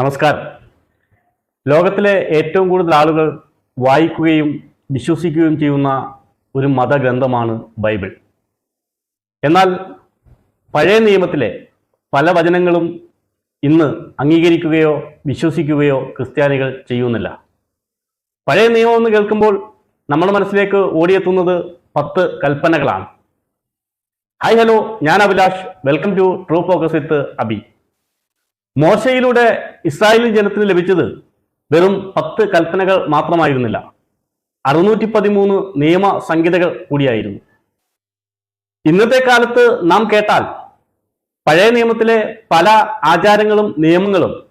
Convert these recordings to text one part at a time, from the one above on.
നമസ്കാരം. ലോകത്തിലെ ഏറ്റവും കൂടുതൽ ആളുകൾ വായിക്കുകയും വിശ്വസിക്കുകയും ചെയ്യുന്ന ഒരു മതഗ്രന്ഥമാണ് ബൈബിൾ. എന്നാൽ പഴയ നിയമത്തിലെ പല വചനങ്ങളും ഇന്ന് അംഗീകരിക്കുകയോ വിശ്വസിക്കുകയോ ക്രിസ്ത്യാനികൾ ചെയ്യുന്നില്ല. പഴയ നിയമം എന്ന് കേൾക്കുമ്പോൾ നമ്മുടെ മനസ്സിലേക്ക് ഓടിയെത്തുന്നത് പത്ത് കൽപ്പനകളാണ്. ഹായ് ഹലോ ഞാൻ Abhilash. Welcome to true focus with Abi. മോശയിലൂടെ Israeli ജനത്തിന് ലഭിച്ചത് വെറും പത്ത് കൽപ്പനകൾ മാത്രമായിരുന്നില്ല. അറുന്നൂറ്റി പതിമൂന്ന് നിയമ സംഹിതകൾ കൂടിയായിരുന്നു. ഇന്നത്തെ കാലത്ത് നാം കേട്ടാൽ പഴയ നിയമത്തിലെ പല ആചാരങ്ങളും നിയമങ്ങളും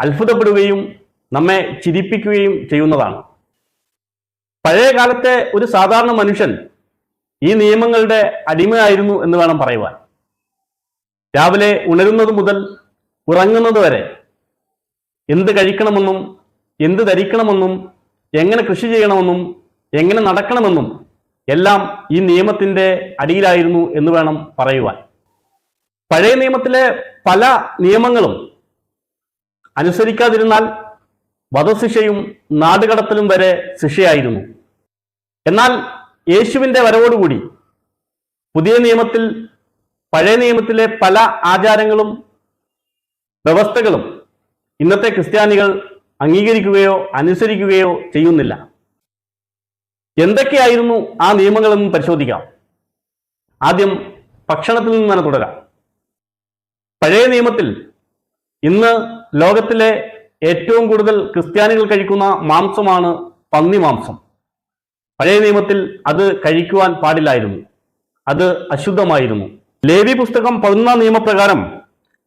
അത്ഭുതപ്പെടുകയും നമ്മെ ചിരിപ്പിക്കുകയും ചെയ്യുന്നതാണ്. പഴയ കാലത്തെ ഒരു സാധാരണ മനുഷ്യൻ ഈ നിയമങ്ങളുടെ അടിമയായിരുന്നു എന്ന് വേണം പറയുവാൻ. രാവിലെ ഉണരുന്നത് മുതൽ ഉറങ്ങുന്നത് വരെ എന്ത് കഴിക്കണമെന്നും എന്ത് ധരിക്കണമെന്നും എങ്ങനെ കൃഷി ചെയ്യണമെന്നും എങ്ങനെ നടക്കണമെന്നും എല്ലാം ഈ നിയമത്തിന്റെ അടിയിലായിരുന്നു എന്ന് വേണം പറയുവാൻ. പഴയ നിയമത്തിലെ പല നിയമങ്ങളും അനുസരിക്കാതിരുന്നാൽ വധശിക്ഷയും നാടുകടത്തലും വരെ ശിക്ഷയായിരുന്നു. എന്നാൽ യേശുവിന്റെ വരവോടുകൂടി പുതിയ നിയമത്തിൽ പഴയ നിയമത്തിലെ പല ആചാരങ്ങളും വ്യവസ്ഥകളും ഇന്നത്തെ ക്രിസ്ത്യാനികൾ അംഗീകരിക്കുകയോ അനുസരിക്കുകയോ ചെയ്യുന്നില്ല. എന്തൊക്കെയായിരുന്നു ആ നിയമങ്ങളെന്ന് പരിശോധിക്കാം. ആദ്യം ഭക്ഷണത്തിൽ നിന്ന് തന്നെ തുടരാം പഴയ നിയമത്തിൽ ഇന്ന് ലോകത്തിലെ ഏറ്റവും കൂടുതൽ ക്രിസ്ത്യാനികൾ കഴിക്കുന്ന മാംസമാണ് പന്നി മാംസം. പഴയ നിയമത്തിൽ അത് കഴിക്കുവാൻ പാടില്ലായിരുന്നു. അത് അശുദ്ധമായിരുന്നു. ലേവി പുസ്തകം പതിനൊന്നാം നിയമപ്രകാരം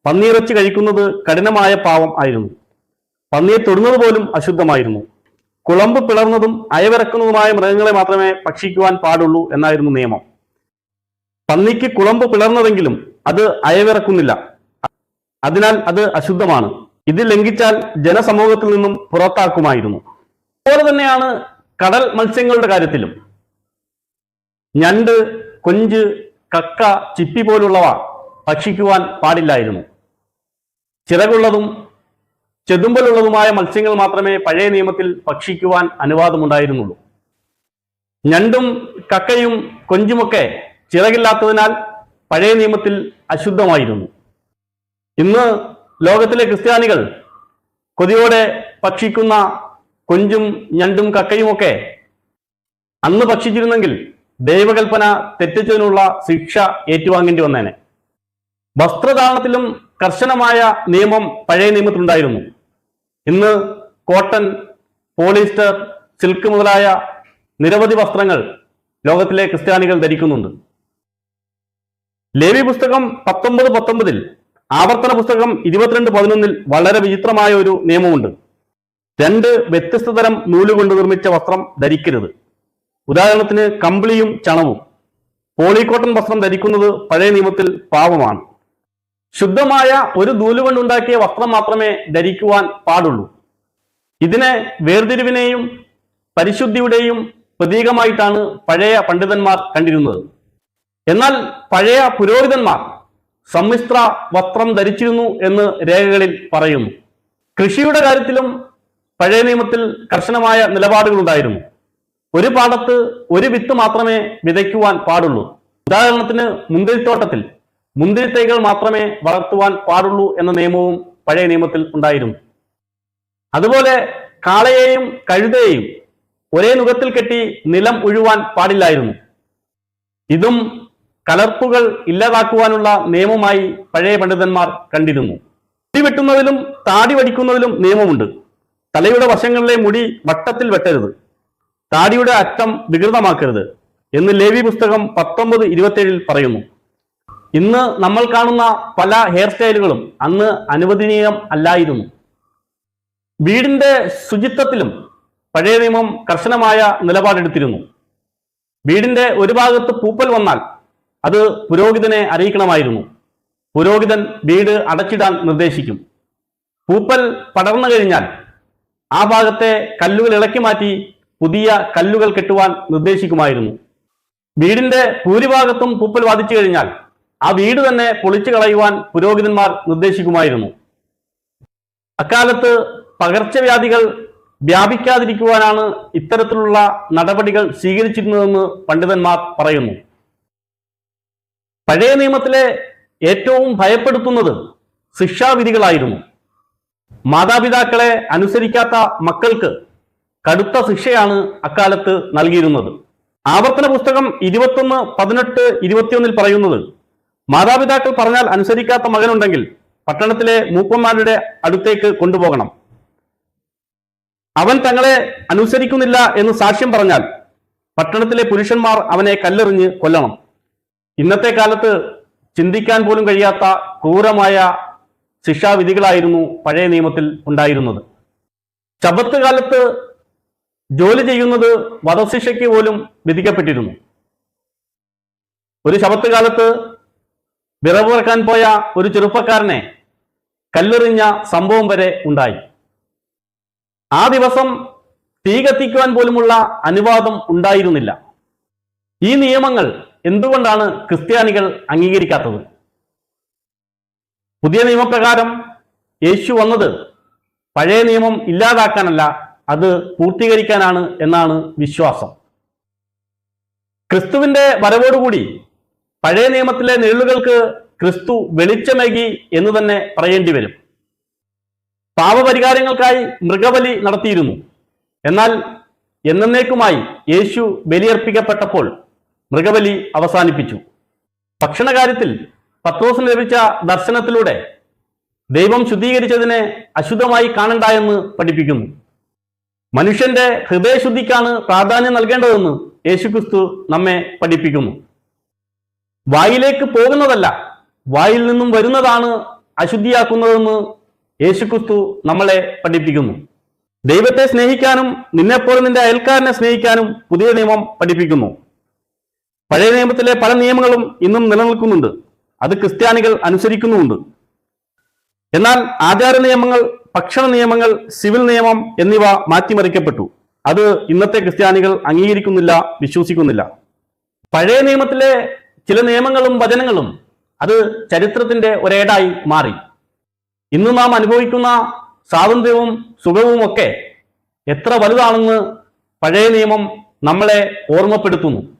പന്നിയിറച്ചി കഴിക്കുന്നത് കഠിനമായ പാവം ആയിരുന്നു. പന്നിയെ തൊടുന്നത് പോലും അശുദ്ധമായിരുന്നു. കുളമ്പ് പിളർന്നതും അയവിറക്കുന്നതുമായ മൃഗങ്ങളെ മാത്രമേ ഭക്ഷിക്കുവാൻ പാടുള്ളൂ എന്നായിരുന്നു നിയമം. പന്നിക്ക് കുളമ്പ് പിളർന്നതെങ്കിലും അത് അയവിറക്കുന്നില്ല. അതിനാൽ അത് അശുദ്ധമാണ്. ഇത് ലംഘിച്ചാൽ ജനസമൂഹത്തിൽ നിന്നും പുറത്താക്കുമായിരുന്നു. അതുപോലെ തന്നെയാണ് കടൽ മത്സ്യങ്ങളുടെ കാര്യത്തിലും. ഞണ്ട് കൊഞ്ച് കക്ക ചിപ്പി പോലുള്ളവ ഭക്ഷിക്കുവാൻ പാടില്ലായിരുന്നു. ചിറകുള്ളതും ചെതുമ്പലുള്ളതുമായ മത്സ്യങ്ങൾ മാത്രമേ പഴയ നിയമത്തിൽ ഭക്ഷിക്കുവാൻ അനുവാദമുണ്ടായിരുന്നുള്ളൂ. ഞണ്ടും കക്കയും കൊഞ്ചുമൊക്കെ ചിറകില്ലാത്തതിനാൽ പഴയ നിയമത്തിൽ അശുദ്ധമായിരുന്നു. ഇന്ന് ലോകത്തിലെ ക്രിസ്ത്യാനികൾ കൊതിയോടെ ഭക്ഷിക്കുന്ന കൊഞ്ചും ഞണ്ടും കക്കയുമൊക്കെ അന്ന് ഭക്ഷിച്ചിരുന്നെങ്കിൽ ദൈവകൽപ്പന തെറ്റിച്ചതിനുള്ള ശിക്ഷ ഏറ്റുവാങ്ങേണ്ടി വന്നേനെ. വസ്ത്രധാരണത്തിലും കർശനമായ നിയമം പഴയ നിയമത്തിലുണ്ടായിരുന്നു. ഇന്ന് കോട്ടൺ പോളിസ്റ്റർ സിൽക്ക് മുതലായ നിരവധി വസ്ത്രങ്ങൾ ലോകത്തിലെ ക്രിസ്ത്യാനികൾ ധരിക്കുന്നുണ്ട്. ലേവി പുസ്തകം പത്തൊമ്പത് പത്തൊമ്പതിൽ ആവർത്തന പുസ്തകം ഇരുപത്തിരണ്ട് പതിനൊന്നിൽ വളരെ വിചിത്രമായ ഒരു നിയമമുണ്ട്. രണ്ട് വ്യത്യസ്ത തരം നൂലുകൊണ്ട് നിർമ്മിച്ച വസ്ത്രം ധരിക്കരുത്. ഉദാഹരണത്തിന് കമ്പിളിയും ചണവും. പോളിക്കോട്ടൺ വസ്ത്രം ധരിക്കുന്നത് പഴയ നിയമത്തിൽ പാവമാണ് ശുദ്ധമായ ഒരു നൂലുകൊണ്ടുണ്ടാക്കിയ വസ്ത്രം മാത്രമേ ധരിക്കുവാൻ പാടുള്ളൂ. ഇതിനെ വേർതിരിവിനെയും പരിശുദ്ധിയുടെയും പ്രതീകമായിട്ടാണ് പഴയ പണ്ഡിതന്മാർ കണ്ടിരുന്നത്. എന്നാൽ പഴയ പുരോഹിതന്മാർ സമ്മിശ്ര വസ്ത്രം ധരിച്ചിരുന്നു എന്ന് രേഖകളിൽ പറയുന്നു. കൃഷിയുടെ കാര്യത്തിലും പഴയ നിയമത്തിൽ കർശനമായ നിലപാടുകളുണ്ടായിരുന്നു. ഒരു പാടത്ത് ഒരു വിത്ത് മാത്രമേ വിതയ്ക്കുവാൻ പാടുള്ളൂ. ഉദാഹരണത്തിന് മുന്തിരിത്തോട്ടത്തിൽ മുന്തിരിത്തൈകൾ മാത്രമേ വളർത്തുവാൻ പാടുള്ളൂ എന്ന നിയമവും പഴയ നിയമത്തിൽ ഉണ്ടായിരുന്നു. അതുപോലെ കാളയെയും കഴുതയെയും ഒരേ നുഖത്തിൽ കെട്ടി നിലം ഉഴുവാൻ പാടില്ലായിരുന്നു. ഇതും കലർപ്പുകൾ ഇല്ലാതാക്കുവാനുള്ള നിയമമായി പഴയ പണ്ഡിതന്മാർ കണ്ടിരുന്നു. മുടി വെട്ടുന്നതിലും താടി വടിക്കുന്നതിലും നിയമമുണ്ട്. തലയുടെ വശങ്ങളിലെ മുടി വട്ടത്തിൽ വെട്ടരുത്. താടിയുടെ അറ്റം വികൃതമാക്കരുത് എന്ന് ലേവി പുസ്തകം പത്തൊമ്പത് ഇരുപത്തേഴിൽ പറയുന്നു. ഇന്ന് നമ്മൾ കാണുന്ന പല ഹെയർ സ്റ്റൈലുകളും അന്ന് അനുവദനീയം അല്ലായിരുന്നു. വീടിന്റെ ശുചിത്വത്തിലും പഴയ നിയമം കർശനമായ നിലപാടെടുത്തിരുന്നു. വീടിന്റെ ഒരു ഭാഗത്ത് പൂപ്പൽ വന്നാൽ അത് പുരോഹിതനെ അറിയിക്കണമായിരുന്നു. പുരോഹിതൻ വീട് അടച്ചിടാൻ നിർദ്ദേശിക്കും. പൂപ്പൽ പടർന്നു കഴിഞ്ഞാൽ ആ ഭാഗത്തെ കല്ലുകൾ ഇളക്കി മാറ്റി പുതിയ കല്ലുകൾ കെട്ടുവാൻ നിർദ്ദേശിക്കുമായിരുന്നു. വീടിന്റെ ഭൂരിഭാഗത്തും പൂപ്പൽ ബാധിച്ചു കഴിഞ്ഞാൽ ആ വീട് തന്നെ പൊളിച്ചു കളയുവാൻ പുരോഹിതന്മാർ നിർദ്ദേശിക്കുമായിരുന്നു. അക്കാലത്ത് പകർച്ചവ്യാധികൾ വ്യാപിക്കാതിരിക്കുവാനാണ് ഇത്തരത്തിലുള്ള നടപടികൾ സ്വീകരിച്ചിരുന്നതെന്ന് പണ്ഡിതന്മാർ പറയുന്നു. പഴയ നിയമത്തിലെ ഏറ്റവും ഭയപ്പെടുത്തുന്നത് ശിക്ഷാവിധികളായിരുന്നു. മാതാപിതാക്കളെ അനുസരിക്കാത്ത മക്കൾക്ക് കടുത്ത ശിക്ഷയാണ് അക്കാലത്ത് നൽകിയിരുന്നത്. ആവർത്തന പുസ്തകം ഇരുപത്തൊന്ന് പതിനെട്ട് ഇരുപത്തിയൊന്നിൽ പറയുന്നത് മാതാപിതാക്കൾ പറഞ്ഞാൽ അനുസരിക്കാത്ത മകനുണ്ടെങ്കിൽ പട്ടണത്തിലെ മൂപ്പന്മാരുടെ അടുത്തേക്ക് കൊണ്ടുപോകണം. അവൻ തങ്ങളെ അനുസരിക്കുന്നില്ല എന്ന് സാക്ഷ്യം പറഞ്ഞാൽ പട്ടണത്തിലെ പുരുഷന്മാർ അവനെ കല്ലെറിഞ്ഞ് കൊല്ലണം. ഇന്നത്തെ കാലത്ത് ചിന്തിക്കാൻ പോലും കഴിയാത്ത ക്രൂരമായ ശിക്ഷാവിധികളായിരുന്നു പഴയ നിയമത്തിൽ ഉണ്ടായിരുന്നത്. ശബത്ത് കാലത്ത് ജോലി ചെയ്യുന്നത് വധശിക്ഷയ്ക്ക് പോലും വിധിക്കപ്പെട്ടിരുന്നു. ഒരു ശബത്ത് കാലത്ത് വിറവ് പറക്കാൻ പോയ ഒരു ചെറുപ്പക്കാരനെ കല്ലെറിഞ്ഞ സംഭവം വരെ ഉണ്ടായി. ആ ദിവസം തീ കത്തിക്കുവാൻ പോലുമുള്ള അനുവാദം ഉണ്ടായിരുന്നില്ല. ഈ നിയമങ്ങൾ എന്തുകൊണ്ടാണ് ക്രിസ്ത്യാനികൾ അംഗീകരിക്കാത്തത്? പുതിയ നിയമപ്രകാരം യേശു വന്നത് പഴയ നിയമം ഇല്ലാതാക്കാനല്ല അത് പൂർത്തീകരിക്കാനാണ് എന്നാണ് വിശ്വാസം. ക്രിസ്തുവിന്റെ വരവോടുകൂടി പഴയ നിയമത്തിലെ നിഴലുകൾക്ക് ക്രിസ്തു വെളിച്ചമേകി എന്ന് തന്നെ പറയേണ്ടി വരും. പാപപരിഹാരങ്ങൾക്കായി മൃഗബലി നടത്തിയിരുന്നു. എന്നാൽ എന്നേക്കുമായി യേശു ബലിയർപ്പിക്കപ്പെട്ടപ്പോൾ മൃഗബലി അവസാനിപ്പിച്ചു. ഭക്ഷണകാര്യത്തിൽ പത്രോസിന് ലഭിച്ച ദർശനത്തിലൂടെ ദൈവം ശുദ്ധീകരിച്ചതിനെ അശുദ്ധമായി കാണണ്ട എന്ന് പഠിപ്പിക്കുന്നു. മനുഷ്യന്റെ ഹൃദയശുദ്ധിക്കാണ് പ്രാധാന്യം നൽകേണ്ടതെന്ന് യേശുക്രിസ്തു നമ്മെ പഠിപ്പിക്കുന്നു. വായിലേക്ക് പോകുന്നതല്ല. വായിൽ നിന്നും വരുന്നതാണ് അശുദ്ധിയാക്കുന്നതെന്ന് യേശുക്രിസ്തു നമ്മളെ പഠിപ്പിക്കുന്നു. ദൈവത്തെ സ്നേഹിക്കാനും നിന്നെപ്പോലെ നിന്റെ അയൽക്കാരനെ സ്നേഹിക്കാനും പുതിയ നിയമം പഠിപ്പിക്കുന്നു. പഴയ നിയമത്തിലെ പല നിയമങ്ങളും ഇന്നും നിലനിൽക്കുന്നുണ്ട്. അത് ക്രിസ്ത്യാനികൾ അനുസരിക്കുന്നുമുണ്ട്. എന്നാൽ ആചാര നിയമങ്ങൾ ഭക്ഷണ നിയമങ്ങൾ സിവിൽ നിയമം എന്നിവ മാറ്റിമറിക്കപ്പെട്ടു. അത് ഇന്നത്തെ ക്രിസ്ത്യാനികൾ അംഗീകരിക്കുന്നില്ല വിശ്വസിക്കുന്നില്ല. പഴയ നിയമത്തിലെ ചില നിയമങ്ങളും വചനങ്ങളും അത് ചരിത്രത്തിന്റെ ഒരേടായി മാറി. ഇന്ന് നാം അനുഭവിക്കുന്ന സ്വാതന്ത്ര്യവും സുഖവും ഒക്കെ എത്ര വലുതാണെന്ന് പഴയ നിയമം നമ്മളെ ഓർമ്മപ്പെടുത്തുന്നു.